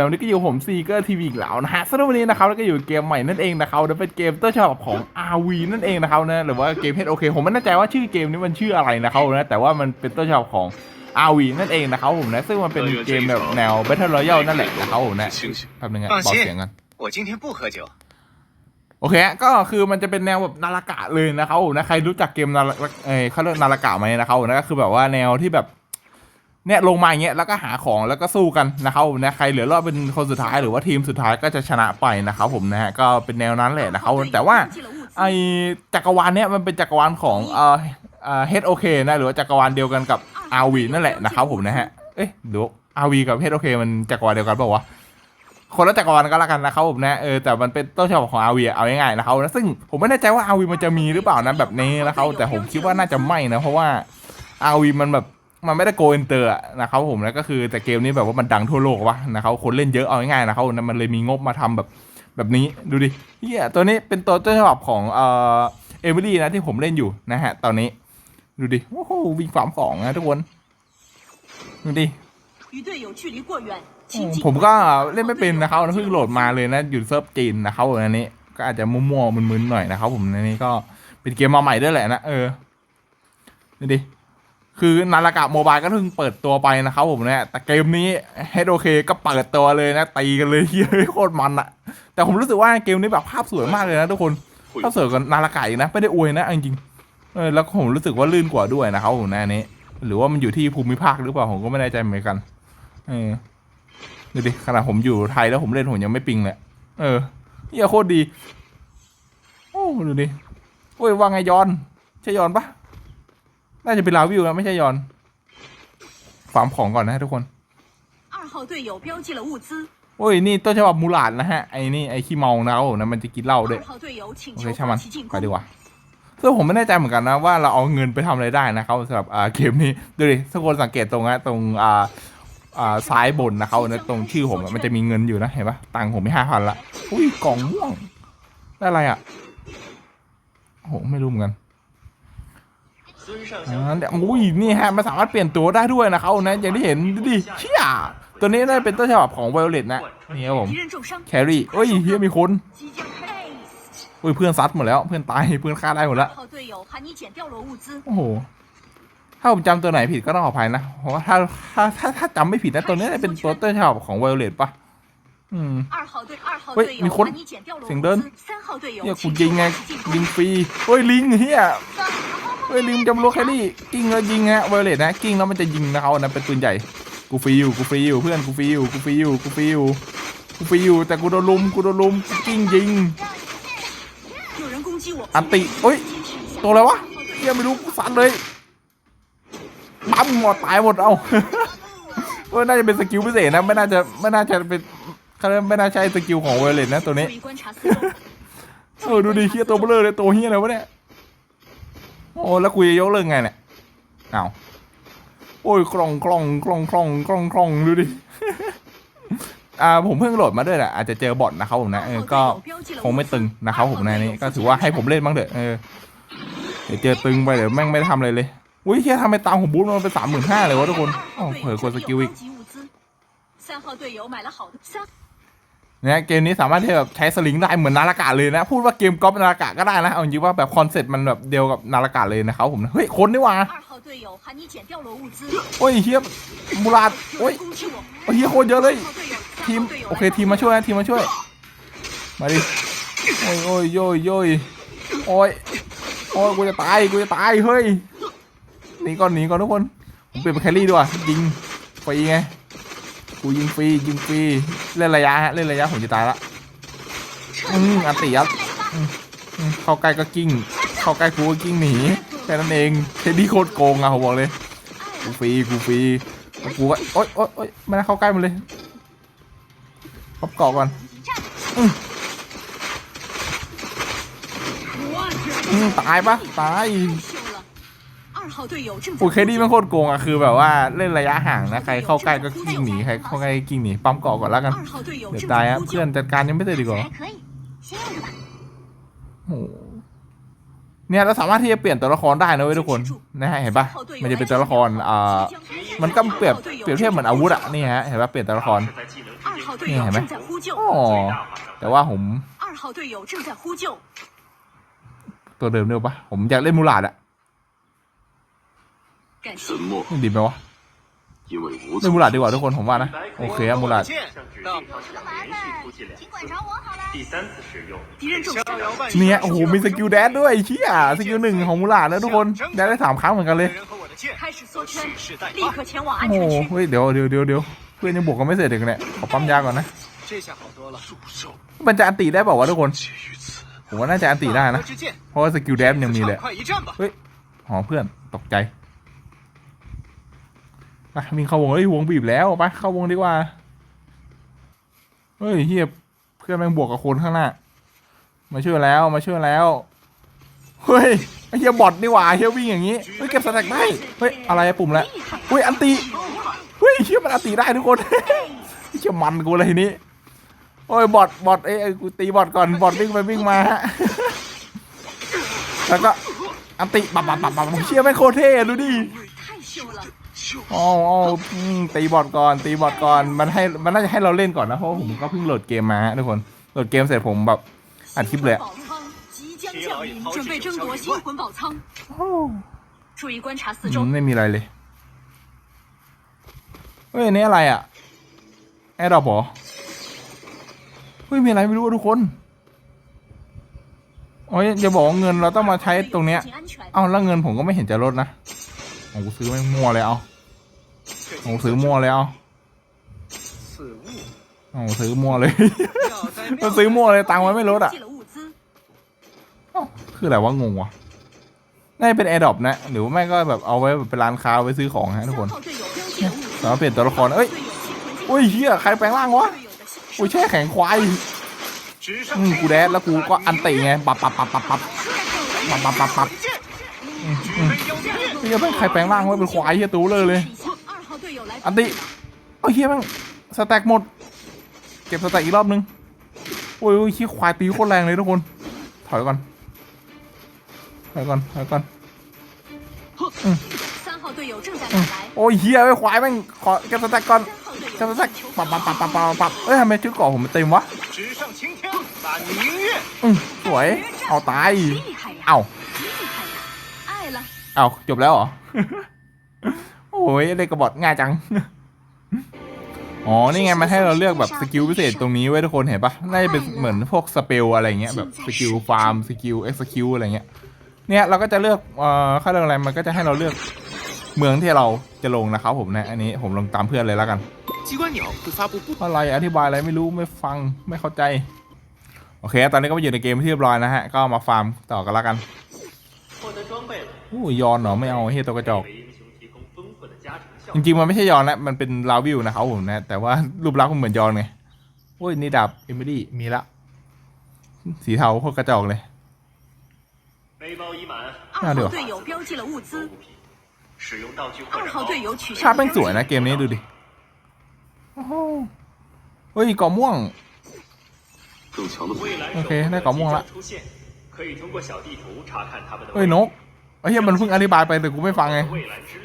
แต่วันนี้ก็อยู่ผมซีเกอร์ทีวีอีกแล้วนะฮะสำหรับวันนี้นะครับแล้วก็อยู่เกมใหม่นั่นเองนะครับเป็นเกมต้นฉบับของ RV นั่นเองนะครับนะหรือว่าเกมเพชรโอเคผมไม่แน่ใจว่าชื่อเกมนี้มันชื่ออะไรนะครับนะแต่ว่ามันเป็นต้นฉบับของ RV นั่นเองนะครับผมนะซึ่งมันเป็นเกมแบบแนว Battle Royale นั่นแหละนะครับผมนะทำยังไงบอกเสียงกันโอเคก็คือมันจะเป็นแนวแบบนารากะเลยนะครับผมนะใครรู้จักเกมนาราเอเขาเรียกนารากะไหมนะครับผมนะก็คือแบบว่าแนวที่แบบ เนี่ยลงมาอย่างเงี้ยแล้วก็หาของแล้วก็สู้กันนะครับผมนะใครเหลือรอดเป็นคนสุดท้ายหรือว่าทีมสุดท้ายก็จะชนะไปนะครับผมนะฮะก็เป็นแนวนั้นแหละนะครับแต่ว่าไอจักรวาลเนี้ยมันเป็นจักรวาลของเอ่อเอ่อ HOK นะหรือว่าจักรวาลเดียวกันกับ RV นั่นแหละนะครับผมนะฮะเอ๊ะเดี๋ยว RV กับ HOK มันจักรวาลเดียวกันเปล่าวะคนละจักรวาลก็แล้วกันนะครับผมนะเออแต่มันเป็นต้นฉบับของอาวีเอาง่ายๆนะครับนะซึ่งผมไม่แน่ใจว่าอาวีมันจะมีหรือเปล่านะแบบนี้นะครับแต่ผมคิดว่าน่าจะไม่นะเพราะว่าอาวีมันแบบ มันไม่ได้โกอินเตอร์นะครับผมแล้วก็คือแต่เกมนี้แบบว่ามันดังทั่วโลกวะนะครับคนเล่นเยอะเอาง่ายๆนะครับมันเลยมีงบมาทำแบบแบบนี้ดูดิเฮียตัวนี้เป็นตัวต้นฉบับของเอ่อเอเวอรี่นะที่ผมเล่นอยู่นะฮะ ตอนนี้ ดูดิโอ้โหวิ่งความสองนะทุกคน ดูดิผมก็เล่นไม่เป็นนะครับเพิ่งโหลดมาเลยนะอยู่เซิร์ฟจีนนะครับอันนี้ ก็อาจจะมั่วๆมึนๆหน่อยนะครับผมอันนี้ก็เป็นเกมมาใหม่ด้วยแหละนะเออดูดิ คือนาฬกะโมบายก็เพิ่งเปิดตัวไปนะครับผมเนี่ยแต่เกมนี้เฮดโอเคก็เปิดตัวเลยนะตีกันเลยเฮ้ยโคตรมันอะแต่ผมรู้สึกว่าเกมนี้แบบภาพสวยมากเลยนะทุกคนภาพสวยกว่านาฬกะอีกนะไม่ได้อวยนะเอาจริงๆเออแล้วผมรู้สึกว่าลื่นกว่าด้วยนะครับผมนะอันนี้ หรือว่ามันอยู่ที่ภูมิภาคหรือเปล่าผมก็ไม่แน่ใจเหมือนกันเออดูดิขนาดผมอยู่ไทยแล้วผมเล่นผมยังไม่ปิงเลยเออเฮียโคตรดีโอ้ดูดิโอ้ยว่าไงยอนใช่ยอนปะ น่าจะเป็นลาวิวแล้วไม่ใช่ยอนฟาร์มของก่อนนะทุกคนโอ้ยนี่ต้นฉบับมูหลานนะฮะไอ้นี่ไอ้ขี้เมาเรานะมันจะกินเหล้าด้วยโอเคใช่ไหมไปดีกว่าซึ่งผมไม่แน่ใจเหมือนกันนะว่าเราเอาเงินไปทำอะไรได้นะครับสำหรับเกมนี้ดูดิทุกคนสังเกตตรงนะตรงอ่าซ้ายบนนะครับตรงชื่อผมมันจะมีเงินอยู่นะเห็นปะตังผมไม่ห้าพันละอุ้ยกล่องม่วงได้อะไรอะโหไม่รู้เหมือนกัน อ่าเดี๋ยวอุ้ยนี่ฮะมันสามารถเปลี่ยนตัวได้ด้วยนะเขาบนะอย่างที่เห็นดิเชี่ยตัวนี้น่าจะเป็นต้นฉบับของไวโอเลตนะนี่ครับผมแครี่เอ้ยเฮียมีคนอุ้ยเพื่อนซัดหมดแล้วเพื่อนตายเพื่อนฆ่าได้หมดแล้วโอ้โหถ้าผมจำตัวไหนผิดก็ต้องขออภัยนะเพราะว่าถ้าถ้าถ้าจำไม่ผิดนะตัวนี้เป็นตัวต้นฉบับของไวโอเลตปะ อืม 二号队二号喂队你混友喊你捡掉了醒灯物资，三号队 เฮีย 友 กู 请 ยิง 求 ไง 发起进 ยิง 攻。 ฟรีเฮ้ยลิงเฮียเฮ้ยลิงจำรู้แค่นี้กิ้งแล้วยิงฮะไวโอเลตนะกิ้งแล้วมันจะยิงนะเขานะเป็นปืนใหญ่ กูฟรีอยู่กูฟรีอยู่เพื่อนกูฟรีอยู่กูฟรีอยู่กูฟรีอยู่กูฟรีอยู่แต่กูโดนลุมกูโดนลุมกูกิ้งยิง 有人攻击我， อันติเอ้ย ตัวอะไรวะเฮียไม่รู้กูสันเลยปั๊มหมดตายหมดเอา เออน่าจะเป็นสกิลพิเศษนะไม่น่าจะไม่น่าจะเป็น เขาไม่น่าใช่สกิลของเวเลนนะตัวนี้ เออดูดิเฮียตัวเบลอเลยตัวเฮียอะไรวะเนี่ย โอ้แล้วกูจะยกเลิกไงเนี่ยเอาโอ้ยกล่องกล่องกล่องกล่องกล่องกล่องดูดิ อ่าผมเพิ่งโหลดมาด้วยแหละอาจจะเจอบอทนะครับผมนะเออก็คงไม่ตึงนะครับผมในนี้ก็ถือว่าให้ผมเล่นบ้างเถอะเออเดี๋ยวเจอตึงไปเดี๋ยวแม่งไม่ทำอะไรเลยอุ้ยเฮียทำไมตังขอบูธมันเป็นสามหมื่นห้าเลยวะทุกคนอ๋เผยกดสกิลอีก นะเกมนี้สามารถที่แบบใช้สลิงได้เหมือนนาฬกาเลยนะ พูดว่าเกมกอล์ฟนาฬกาก็ได้นะเอาจริงว่าแบบคอนเซ็ปต์มันแบบเดียวกับนาฬกาเลยนะครับผมเฮ้ยคนนี่วะโอ้ยเฮียมูราดโอ้ยเฮียโคตรเยอะเลยทีมโอเคทีมมาช่วยทีมมาช่วยมาดิโอ้ยโอ้ยโอ้ยโอ้ยโอ้ยโอ้ยกูจะตายกูจะตายเฮ้ยหนีก่อนหนีก่อนทุกคนผมเปลี่ยนเป็นแครี่ดีกว่ายิงไปไง กูยิงฟรียิงฟรีเล่นระยะฮะเล่นระยะผมจะตายละอืมอันติยัดเข้าใกล้ก็กิ้ง เข้าใกล้กูก็กิ้งหนีแค่นั้นเองเทดดี้โคตรโกงอะผมบอกเลยกูฟรีกูฟรีกูก็โอ๊ยโอ๊ยโอ๊ยไม่น่าเข้าใกล้มันเลยพับเกาะก่อนอืมอืมตายปะตาย โอเคดีมันโคตรโกงอะคือแบบว่าเล่นระยะห่างนะใครเข้าใกล้ก็กิ้งหนีใครเข้าใกล้กิ้งหนีปั๊มเกาะก่อนแล้วกันเดี๋ยวตายฮะเพื่อนจัดการยังไม่เได้ดีกว่าโอ้เนี่ยเราสามารถที่จะเปลี่ยนตัวละครได้นะเว้ยทุกคนนะฮะเห็นปะมันจะเป็นตัวละครอ่ามันก็เปรียบเปรียบเทียบเหมือนอาวุธอะนี่ฮะเห็นปะเปลี่ยนตัวละครนี่เห็นไหมอ๋อแต่ว่าผมตัวเดิมเดียวปะผมอยากเล่นมูลาดอะ 沉默， นี่ดีไหมวะ 因为无 เล่น 从 มูลาดดีกว่าทุกคนผมว่านะโอเคอะมูลาด 第三次使用，敌人中枪， เนี่ยโอ้โหมีสกิลแดนด้วยเชี่ยสกิลหนึ่งของมูลาดนะทุกคนแดนได้สามครั้งเหมือนกันเลย 人和我的剑，开始缩圈，立刻前往安 โอ้ 全 โห 区。 เฮ้ยเดี๋ยวเดี๋ยวเดี๋ยวเดี๋ยวเพื่อนยังบวกกันไม่เสร็จเลยเนี่ยขอปั๊มยาก่อนนะ 这下好多了。诅咒 มันจะอันตีได้เปล่าวะทุกคน 结于此。 ผมว่าน่าจะอันตีได้นะ 之剑， เพราะว่าสกิลแดนยังมีเลย 快一战吧！ เฮ้ยอ๋อเพื่อนตกใจ มามีเข้าวงเอ้ยวงบีบแล้วไปเข้าวงดีกว่าเฮ้ยเฮียเพื่อนแม่งบวกกับคนข้างหน้า มาช่วยแล้วมาช่วยแล้วเฮ้ยไอเฮียบอดนี่หว่าเฮียวิ่งอย่างนี้เฮ้ยเก็บสแต็กได้เฮ้ยอะไรปุ่มละเฮ้ยอันตีเฮ้ยเฮียมันอันตีได้ทุกคนเฮียมันกูเลยทีนี้โอ้ยบอดบอดเอ้ยกูตีบอดก่อนบอดวิ่งไปวิ่งมาฮะแล้วก็อันตีบับบับบับบับเฮียไม่โคเท่ดูดิ อ๋ออ๋ออืมตีบอทก่อนตีบอทก่อนมันให้มันน่าจะให้เราเล่นก่อนนะเพราะว่าผมก็เพิ่งโหลดเกมมาฮะทุกคนโหลดเกมเสร็จผมแบบอัดคลิปเลยอะ 宝仓即将降临，准备争夺新魂宝仓。注意观察四 อื 周 ม，ไม่มีอะไรเลยเฮ้ยอันนี่อะไรอ่ะแอร์ดรอปเหรอเฮ้ยมีอะไรไม่รู้อะทุกคนโอ้ยอย่าบอกว่าเงินเราต้องมาใช้ตรงเนี้ย 进安全。 เอ้าแล้วเงินผมก็ไม่เห็นจะลดนะของกูซื้อไม่งมั่วเลยเอา หนูซื้อมั่วแล้วหนูซื้อมั่เลย มันซื้อมั่เลยตังค์มันไม่ลดอะคืออะไรวะงงวะน่าเป็นแอร์ดอปนะ หรือไม่ก็แบบเอาไว้แเป็นร้านค้าไว้ซื้อของฮะทุกคนสามารเปลี่ยนตัวละครเอ้ยโอ้ยเฮียใครแปลงร่างวะโอ้ยแช่แข็งควายอืมกูแดดแล้วกูก็อันเตะไงปับปับปับปับปับปับปับปับปับเฮียแม่นใครแปลงร่างไว้เป็นควายเฮียตู้เลยเลย อันติเอาเฮียมั้งสแต็กหมด เก็บสแต็กอีกรอบนึง โอ้ยเฮียควายตีโคตรแรงเลยทุกคน ถอยก่อน ถอยก่อน ถอยก่อนโอ้ยเฮียไอ้ควายแม่งขอเก็บสแต็กก่อนเก็บสแต็กปับปับปับปับปับปับเอ้ยทำไมชุดเกาะผมมันเต็มวะสวย เอาตาย เอาเอาจบแล้วเหรอ โอ้ยเล่นกับบอทง่ายจัง อ๋อ นี่ไงมันให้เราเลือกแบบสกิลพิเศษตรงนี้ไว้ทุกคนเห็นปะน่าจะเป็นเหมือนพวกสเปลอะไรเงี้ยแบบสกิลฟาร์มสกิลเอ็กซ์คิวอะไรเงี้ย เนี่ยเราก็จะเลือกเอ่อค่าเรื่องอะไรมันก็จะให้เราเลือกเมืองที่เราจะลงนะครับผมนะอันนี้ผมลงตามเพื่อนเลยแล้วกัน อะไรอธิบายอะไรไม่รู้ไม่ฟังไม่เข้าใจ โอเค ตอนนี้ก็มาอยู่ในเกมที่เรียบร้อยนะฮะ ก็มาฟาร์มต่อกันแล้วกันอู้ยอนเหรอไม่เอาเฮ้ยตัวกระจก จริงๆมันไม่ใช่ยอนนะมันเป็นลาวิวนะครับผมนะ แต่ว่ารูปลักษณ์มันเหมือนยอนไงโอ้ยนี่ดาบเอมิลี่มีละ สีเทาโคตรกระจอกเลยน่าดูชาเป็นสวยนะเกมนี้ดูดิโอ้ยกอม่วงโอเคได้กอม่วงละเฮ้ยนกเฮ้ยมันเพิ่งอธิบายไปแต่กูไม่ฟังไง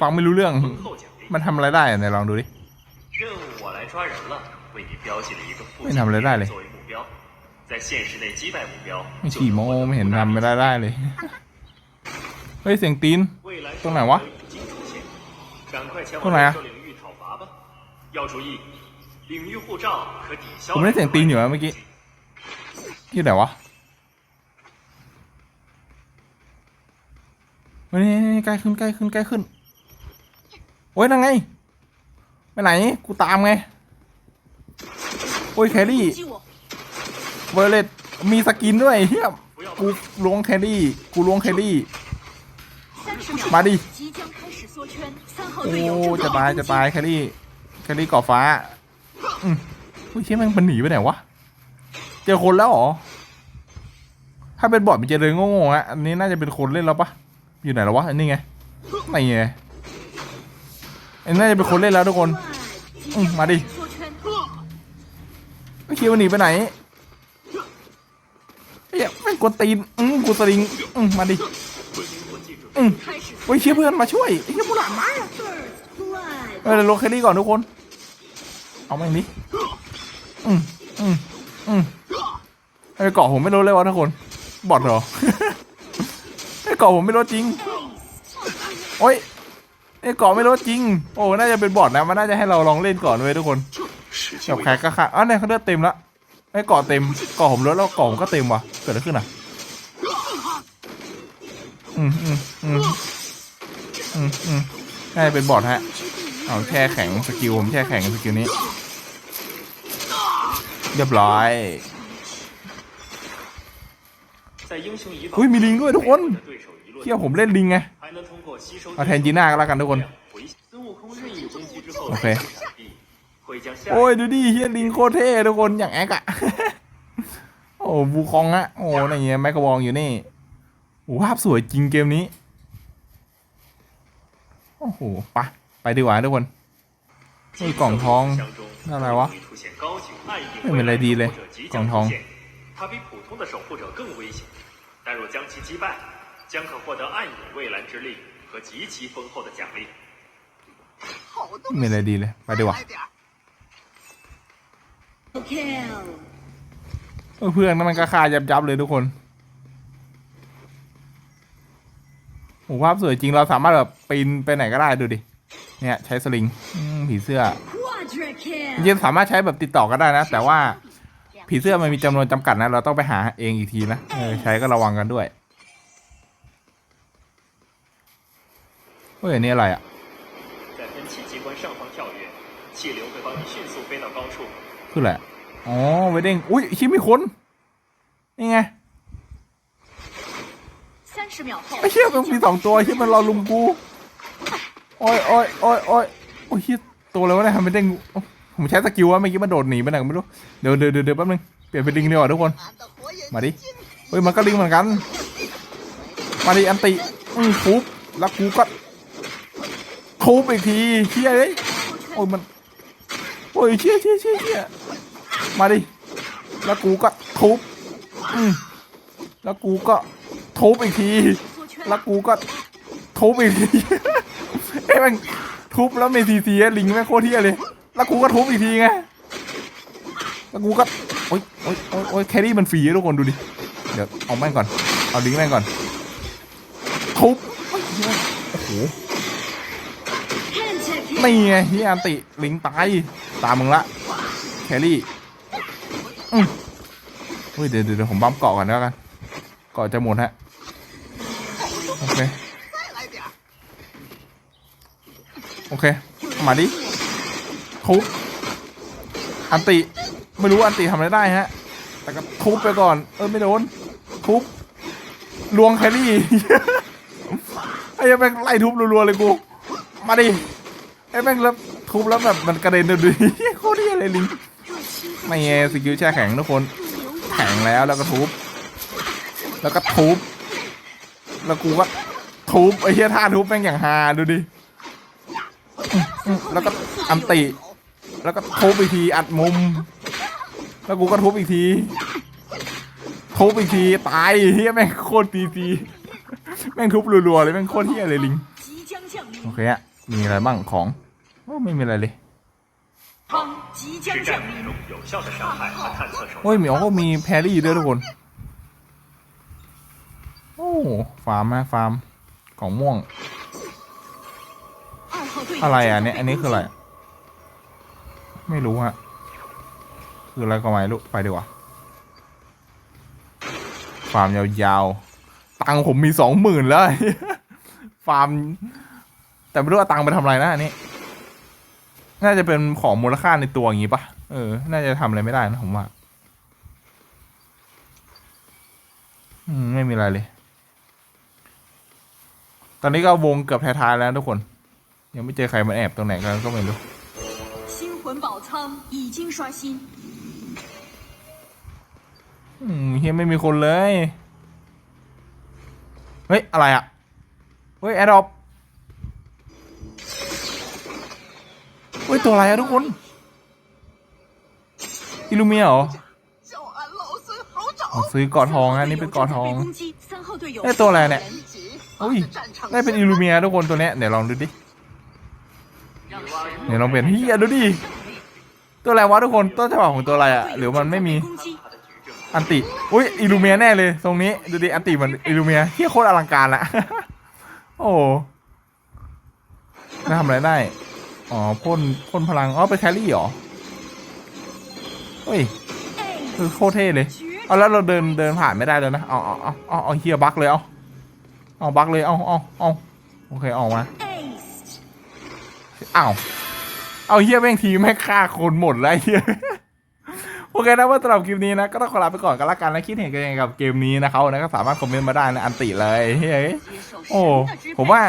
ฟังไม่รู้เรื่อง มันทำอะไรได้อะไหนลองดูดิ 任务我来抓人了，为你标记了一个附为近什么来这里作为目标，在现实内击败目标 ไม่ 就 ขี่ 能 โม 获得 ไม่เห็น 附带 ทำไม่ได้ได้เลย เฮ้ยเสียงตีน 未来ตรงไหนวะ 已经出现，赶快前ตรงไหน 往 อะ 兽领域讨伐吧。要注意，领域护照可抵消。 ผมได้เสียงตีนอยู่นะเมื่อกี้ที่ไหนวะเฮ้ยนี่ใกล้ขึ้นใกล้ขึ้นใกล้ขึ้น โอ้ยนั่งไง ไปไหน กูตามไง โอ้ยแครี่เวอร์เลตมีสกินด้วยเฮียกูล้วงแครี่ กูล้วงแครี่ มาดิ โอ้จะตายจะตายแครี่ แครี่ก่อฟ้าอุ้ยเชี่ยมันมันหนีไปไหนวะ เจอคนแล้วหรอ ถ้าเป็นบอดมันจะเลยโง่ๆฮะอันนี้น่าจะเป็นคนเล่นแล้วปะอยู่ไหนแล้ววะ อันนี้ไง ไหนไง อันน่าจะเป็นคนเล่นแล้วทุกคนมาดิไม่คิดว่าหนีไปไหนไอ้ยไม่กวนตีนอืมกูสลิงอืมมาดิอืมโอ้ยเชี่ยเพื่อนมาช่วยไอ้เชี่ยมูหลานมาเออลงแค่นี้ก่อนทุกคน เอาแม่งี้อืมอืมอืมไอ้เกาะผมไม่รู้เลยวะทุกคน บอดเหรอไอ้เกาะผมไม่รู้จริง โอ้ย ไอ้เกาะไม่ลดจริง โอ้ น่าจะเป็นบอดนะ มันน่าจะให้เราลองเล่นก่อนเว้ยทุกคนแบบแขกกระขาอ้าวเนี่ยเขาเลือดเต็มละไอ้เกาะเต็มกอะผมลดแล้วกอะผมก็เต็มวะเกิดอะไรขึ้นอะ อืมอืมอืมอืมอืมน่เป็นบอดฮะ เอาแช่แข็งสกิลผมแช่แข็งสกิลนี้ เรียบร้อยอุ้ยมีลิงด้วยทุกคนเที่ยวผมเล่นลิงไง เอาแทนจีน่าก็แล้วกันทุกคน โอเค โอ้ยดูดิเฮียลิงโคเท่ทุกคนอย่างแอกอะโอ้บูคองอะโอ้ในเงี้ยแมกกาบองอยู่นี่โอ้ภาพสวยจริงเกมนี้ โอ้โหปะไปดีกว่าทุกคนนี่กล่องทองน่าอะไรวะไม่เป็นไรดีเลย กล่องทอง 出现，它比普通的守护者更危险，但若将其击败，将可获得暗影蔚蓝之力和极其丰厚的奖励。ไม่มีอะไรดีเลย ไปดีกว่า kill เออเพื่อนนั่นมันก็คายับยับๆเลยทุกคนโอ้ภาพสวยจริงเราสามารถแบบปีนไปไหนก็ได้ดูดิ เนี่ยใช้สลิงอืมผีเสื้อ quadra จริ kill งๆสามารถใช้แบบติดต่อกันได้นะ แต่ว่าผีเสื้อมันมีจำนวนจำกัดนะ เราต้องไปหาเองอีกทีนะเออใช้ก็ระวังกันด้วย เฮ้ยอันนี่อะไรอ่ะ 在喷气机关上方跳跃，气流会帮你迅速飞到高处。 คืออะไรอะอ๋อไวเด้งอุ้ยคิดมีคนนี่ไง 三十秒后 ไอ้เชี่ยมันมีสองตัวไอ้เชี่ยมันรอลุมกูโอ้ยโอ้ยโอ้ยโอ้ยโอ้ยเชี่ยตัวอะไรวะเนี่ยทำไมเด้งโอ้ผมใช้สกิลว่าเมื่อกี้มันโดดหนีไปไหนก็ไม่รู้เดี๋ยวเดี๋ยวเดี๋ยวเดี๋ยวแป๊บนึงเปลี่ยนเป็นลิงดีกว่าทุกคน มาดิ เฮ้ยมันก็ลิงเหมือนกัน มาดิอันติอือทุบแล้วกูก็ ทุบอีกทีเชี่ยเลยโอ้ยมันโอ้ยเชี่ยเชี่ยเชี่ยเชี่ยมาดิแล้วกูก็ทุบอืมแล้วกูก็ทุบอีกที แล้วกูก็ทุบอีกทีเอ้ยมันทุบแล้วเมซีซีลิงแม่โคตรเที่ยเลย แล้วกูก็ทุบอีกทีไง แล้วกูก็ โอ๊ยโอ๊ยโอ๊ยโอ๊ยแครี่มันฟรีทุกคนดูดิ เดี๋ยวเอาแม่งก่อน เอาลิงแม่งก่อน ทุบโอ้โห นี่ไงเฮียอันติลิงตายตามมึงละแครี่อืมเฮ้ยเดี๋ยวเดี๋ยวผมบัมเกาะก่อนแล้วกันเกาะจะหมดฮะโอเคโอเคมาดิทุบอันติไม่รู้อันติทำอะไรได้ฮะ แต่ก็ทุบไปก่อน เออไม่โดนทุบลวงแครี่ไอ้ยังแม่งไล่ทุบรัวๆเลยกู มาดิ ไอ้แม่งแล้วทุบแล้วแบบมันกระเด็นดูดิโคตรเหี้ยเลยลิงไม่เอสกิลแช่แข็งทุกคน แข็งแล้วแล้วก็ทุบ แล้วก็ทุบ แล้วกูก็ทุบไอ้เหี้ยท่าทุบแม่งอย่างฮาดูดิ แล้วก็อัมติ แล้วก็ทุบอีกทีอัดมุม แล้วกูก็ทุบอีกที ทุบอีกทีตายเฮียแม่งโคตรตีตีแม่งทุบรัวๆเลยแม่งโคตรเฮียเลยลิง โอเคอะมีอะไรบ้างของ โอ้ไม่มีอะไรเลยโอ้ยเหมียวก็มีแพรี่ด้วยทุกคน โอ้ฟาร์มนะฟาร์มของม่วง อะไรอะเนี่ยอันนี้คืออะไร ไม่รู้ฮะคืออะไรก็ไม่รู้ไปดีกว่าฟาร์มยาวๆ ตังผมมีสองหมื่นแล้วฟาร์ม แต่ไม่รู้ว่าตังไปทำอะไรนะอันนี้ น่าจะเป็นของมูลค่าในตัวอย่างนี้ปะเออ น่าจะทำอะไรไม่ได้นะผมว่าไม่มีอะไรเลย ตอนนี้ก็วงเกือบแท้ทายแล้วทุกคน ยังไม่เจอใครมันแอบตรงไหนกันก็ไม่รู้อืมเฮียไม่มีคนเลย เฮ้ย อะไรอะ เฮ้ยแอดอป เฮ้ยตัวอะไรอะทุกคน อิลูเมียเหรอซื้อกอดทองอันนี้เป็นกอดทองไอ้ตัวอะไรเนี่ยอุ้ยได้เป็นอิลูเมียทุกคนตัวเนี้ยเดี๋ยวลองดูดิเดี๋ยวลองเปลี่ยนเฮียดูดิตัวอะไรวะทุกคนต้นฉบับของตัวอะไรอะหรือมันไม่มีอันติอุ้ยอิลูเมียแน่เลยตรงนี้ดูดิอันติมือนอิลูเมียเฮียโคตรอลังการละโอ้ทำอะไรได้ อ๋อพ่นพ่นพลัง อ๋อไปแครี่เหรอ เฮ้ย คือโคตรเท่เลย เอาแล้วเราเดินเดินผ่านไม่ได้แล้วนะอ๋ออ๋ออ๋อเฮียบักเลยเอาเอาบักเลย เอาเอาเอาโอเคออกมาอ้าวเอาเฮียแม่งทีแม่งฆ่าคนหมดแล้วเฮียโอเคนะว่าสำหรับคลิปนี้นะก็ต้องขอลาไปก่อนกันละกันนะคิดเห็นกันยังไงกับเกมนี้นะครับนะก็สามารถคอมเมนต์มาได้นะอันติเลยเฮ้ยโอ้ผมว่า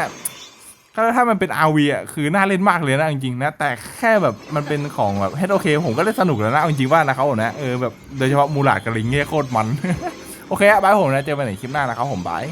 ถ้าถ้ามันเป็น RV อะคือน่าเล่นมากเลยนะจริงๆนะแต่แค่แบบมันเป็นของแบบเฮดโอเคผมก็เล่นสนุกแล้วนะเอาจริงๆว่านะครับผมนะเออแบบโดยเฉพาะมูลาดกับลิงเงี้ยโคตรมัน โอเคอะบายผมนะเจอกันในคลิปหน้านะครับผมบาย